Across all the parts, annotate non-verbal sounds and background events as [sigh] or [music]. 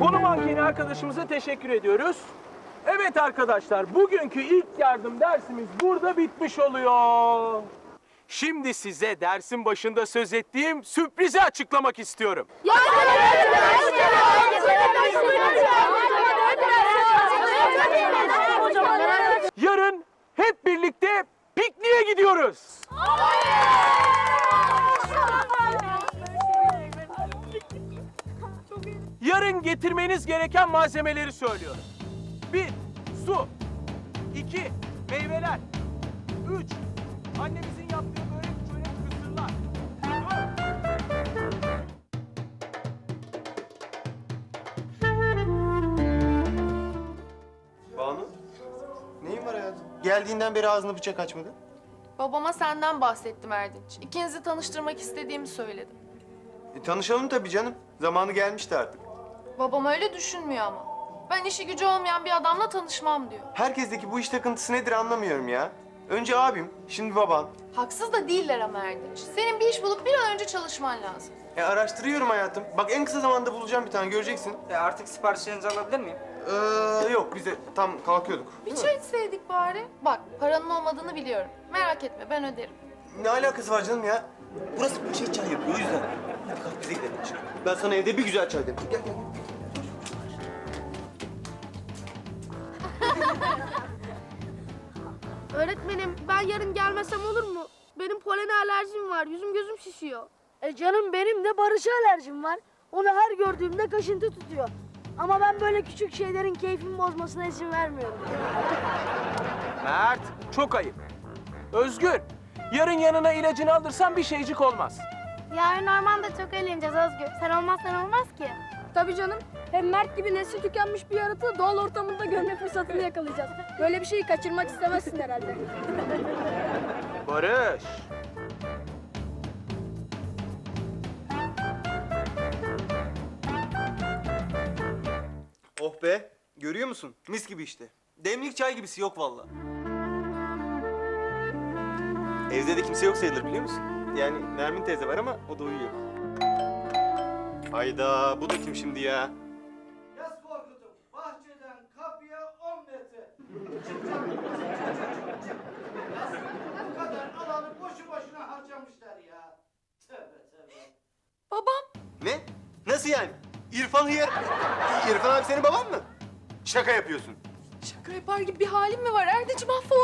Konu mankeni arkadaşımıza teşekkür ediyoruz. Evet arkadaşlar, bugünkü ilk yardım dersimiz burada bitmiş oluyor. Şimdi size dersin başında söz ettiğim sürprizi açıklamak istiyorum. Yarın hep birlikte pikniğe gidiyoruz. Yarın getirmeniz gereken malzemeleri söylüyorum. Bir, su. iki meyveler. Üç, annemizin yaptığı börek, çörek, kısırlar. Dört, Banu? Neyin var hayatım? Geldiğinden beri ağzını bıçak açmadı. Babama senden bahsettim Erdinç. İkinizi tanıştırmak istediğimi söyledim. E, tanışalım tabii canım. Zamanı gelmişti artık. Babam öyle düşünmüyor ama. Ben işi gücü olmayan bir adamla tanışmam diyor. Herkesteki bu iş takıntısı nedir anlamıyorum ya. Önce abim, şimdi baban. Haksız da değiller ama Erdinç. Senin bir iş bulup bir an önce çalışman lazım. E, araştırıyorum hayatım. Bak en kısa zamanda bulacağım bir tane göreceksin. E artık siparişlerinizi alabilir miyim? Ee, yok biz de tam kalkıyorduk. Bir çay içseydik bari. Bak paranın olmadığını biliyorum. Merak etme ben öderim. Ne alakası var canım ya? Burası bir şey çay yapıyor o yüzden. Hadi kalk bize gidelim. Ben sana evde bir güzel çay demeyeyim. Gel gel. gel. [laughs] Öğretmenim ben yarın gelmesem olur mu? Benim polen alerjim var. Yüzüm gözüm şişiyor. E canım benim de barışa alerjim var. Onu her gördüğümde kaşıntı tutuyor. Ama ben böyle küçük şeylerin keyfimi bozmasına izin vermiyorum. [laughs] Mert, çok ayıp. Özgür, yarın yanına ilacını alırsan bir şeycik olmaz. Yarın ormanda çok eğleneceğiz Özgür. Sen olmazsan olmaz ki. Tabii canım. Hem Mert gibi nesli tükenmiş bir yaratığı doğal ortamında görme fırsatını yakalayacağız. Böyle bir şeyi kaçırmak istemezsin herhalde. Barış. Oh be. Görüyor musun? Mis gibi işte. Demlik çay gibisi yok vallahi. Evde de kimse yok sayılır biliyor musun? Yani Nermin teyze var ama o da uyuyor. Hayda bu da kim şimdi ya? Yaz Korkut'um, bahçeden kapıya 10 metre. Yaz, bu kadar alanı boşu boşuna harcamışlar ya. Tövbe tövbe. Babam Ne? Nasıl yani? İrfan Hıyar... İrfan abi senin baban mı? Şaka yapıyorsun. şaka yapar gibi bir halim mi var? Erdinç mahvoldum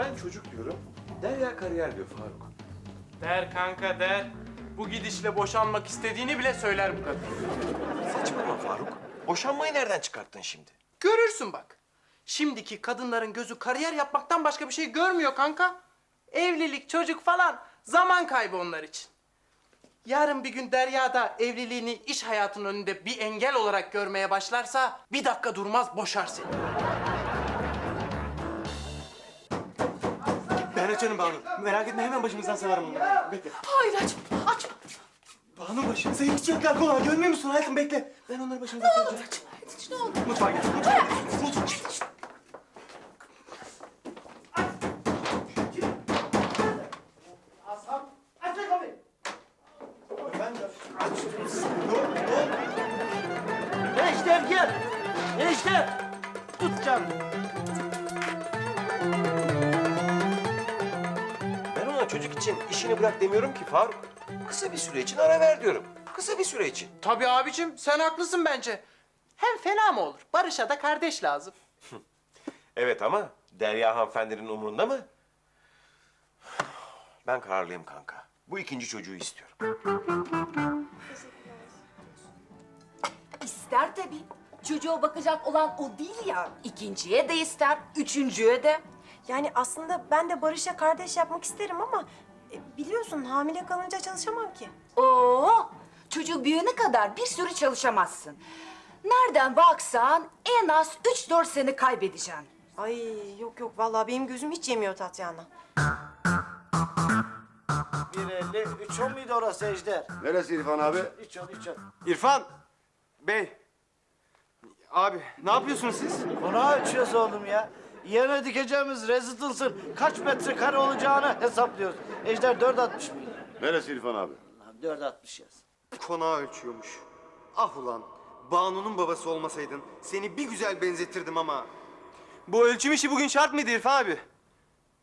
Ben çocuk diyorum. Derya kariyer diyor Faruk. Der kanka der. Bu gidişle boşanmak istediğini bile söyler bu kadın. Saçmalama Faruk. Boşanmayı nereden çıkarttın şimdi? Görürsün bak. Şimdiki kadınların gözü kariyer yapmaktan başka bir şey görmüyor kanka. Evlilik, çocuk falan zaman kaybı onlar için. Yarın bir gün Derya da evliliğini iş hayatının önünde bir engel olarak görmeye başlarsa bir dakika durmaz boşar seni. Açarım Banu. Merak etme hemen başımızdan savarım bunları. Bekle. Hayır açma, açma. Banu başımıza yıkacaklar kolay. Görmüyor musun hayatım? Bekle. Ben onları başımıza saracağım. Erdinç ne oldu? Mutfağa gel. Mutfağa. Mutfağa çocuk için işini bırak demiyorum ki Faruk. Kısa bir süre için ara ver diyorum. Kısa bir süre için. Tabii abicim sen haklısın bence. Hem fena mı olur? Barış'a da kardeş lazım. [laughs] Evet ama Derya hanımefendinin umurunda mı? Ben kararlıyım kanka. Bu ikinci çocuğu istiyorum. İster tabii. Çocuğa bakacak olan o değil ya. İkinciye de ister, üçüncüye de. Yani aslında ben de Barış'a kardeş yapmak isterim ama e, biliyorsun hamile kalınca çalışamam ki. Oo, çocuğu büyüyene kadar bir sürü çalışamazsın. Nereden baksan en az üç dört sene kaybedeceksin. Ay yok yok vallahi benim gözüm hiç yemiyor Tatyana. 1.50. 3.10 muydu orası Ejder? Neresi İrfan abi? 3.10 3.10. İrfan Bey. Abi ne yapıyorsunuz siz? Konağı ölçüyoruz oğlum ya. Yerine dikeceğimiz residence'ın kaç metrekare olacağını hesaplıyoruz. Ejder 4.60 mıydı? Neresi İrfan abi? Lan 4.60 yaz. Konağı ölçüyormuş. Ah ulan. Banu'nun babası olmasaydın seni bir güzel benzetirdim ama. Bu ölçüm işi bugün şart mıydı İrfan abi?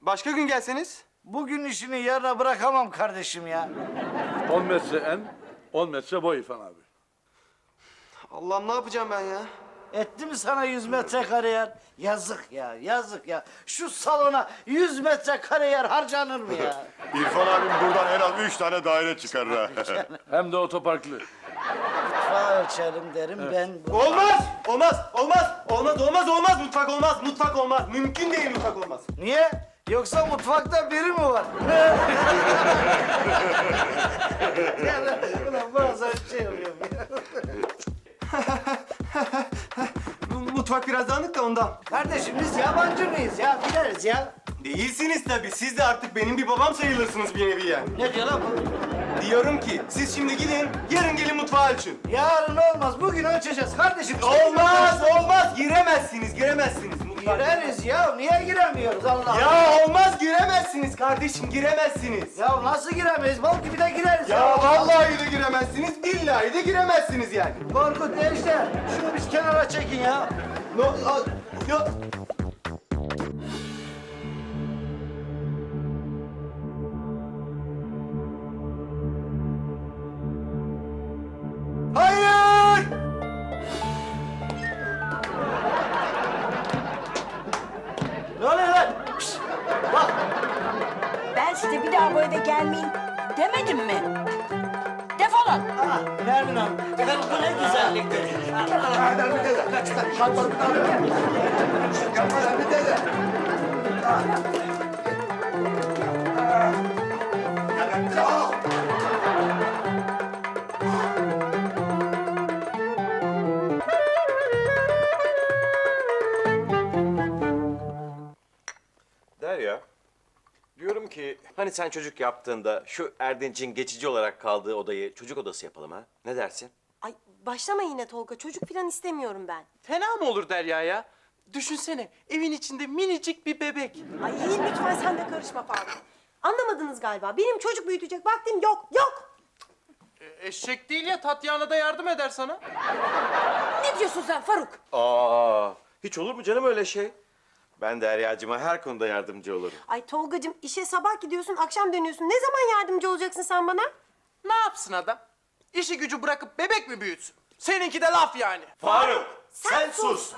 Başka gün gelseniz? Bugün işini yarına bırakamam kardeşim ya. 10 metre en, 10 metre boy İrfan abi. Allah'ım ne yapacağım ben ya? Etti mi sana 100 metrekare yer? Yazık ya, yazık ya. Şu salona 100 metrekare yer harcanır mı ya? [laughs] İrfan abim buradan en az üç tane daire çıkarır ha. [laughs] Hem de otoparklı. Mutfağı ölçelim derim ben. Olmaz! Olmaz! Olmaz! Olmaz! Olmaz! Olmaz! Mutfak olmaz! Mutfak olmaz! Mümkün değil mutfak olmaz. Niye? Yoksa mutfakta biri mi var? [laughs] ondan. Kardeşim biz yabancı mıyız ya? Bileriz ya. Değilsiniz tabii. Siz de artık benim bir babam sayılırsınız bir nevi yani. Ne diyor lan bu? Diyorum ki siz şimdi gidin, yarın gelin mutfağı ölçün. Yarın olmaz. Bugün ölçeceğiz kardeşim. Olmaz, olmaz. Giremezsiniz, giremezsiniz. Mutfağa. Gireriz ya. Niye giremiyoruz Allah? Ya olmaz, giremezsiniz kardeşim, giremezsiniz. Ya nasıl giremeyiz? Bal gibi de gireriz. Ya vallahi de giremezsiniz, billahi de giremezsiniz yani. Korkut enişte. Şunu biz kenara çekin ya. No, a- ya. Hayır! Ne oluyor lan? Bak. Ben size bir daha bu eve gelmeyin demedim mi? Defolun. Aa, Nermin Hanım. Efendim bu ne güzelliktir. Derya, hani sen çocuk yaptığında şu Erdinç'in geçici olarak kaldığı odayı çocuk odası yapalım ha? Ne dersin? Ay başlama yine Tolga. Çocuk falan istemiyorum ben. Fena mı olur Derya ya? Düşünsene evin içinde minicik bir bebek. Ay iyi lütfen sen de karışma Faruk. Anlamadınız galiba. Benim çocuk büyütecek vaktim yok. Yok. E, eşek değil ya Tatyana da yardım eder sana. Ne diyorsun sen Faruk? Aa, hiç olur mu canım öyle şey? Ben Derya'cığıma her konuda yardımcı olurum. Ay Tolgacığım işe sabah gidiyorsun akşam dönüyorsun. Ne zaman yardımcı olacaksın sen bana? Ne yapsın adam? İşi gücü bırakıp bebek mi büyütsün? Seninki de laf yani. Faruk, sen sus.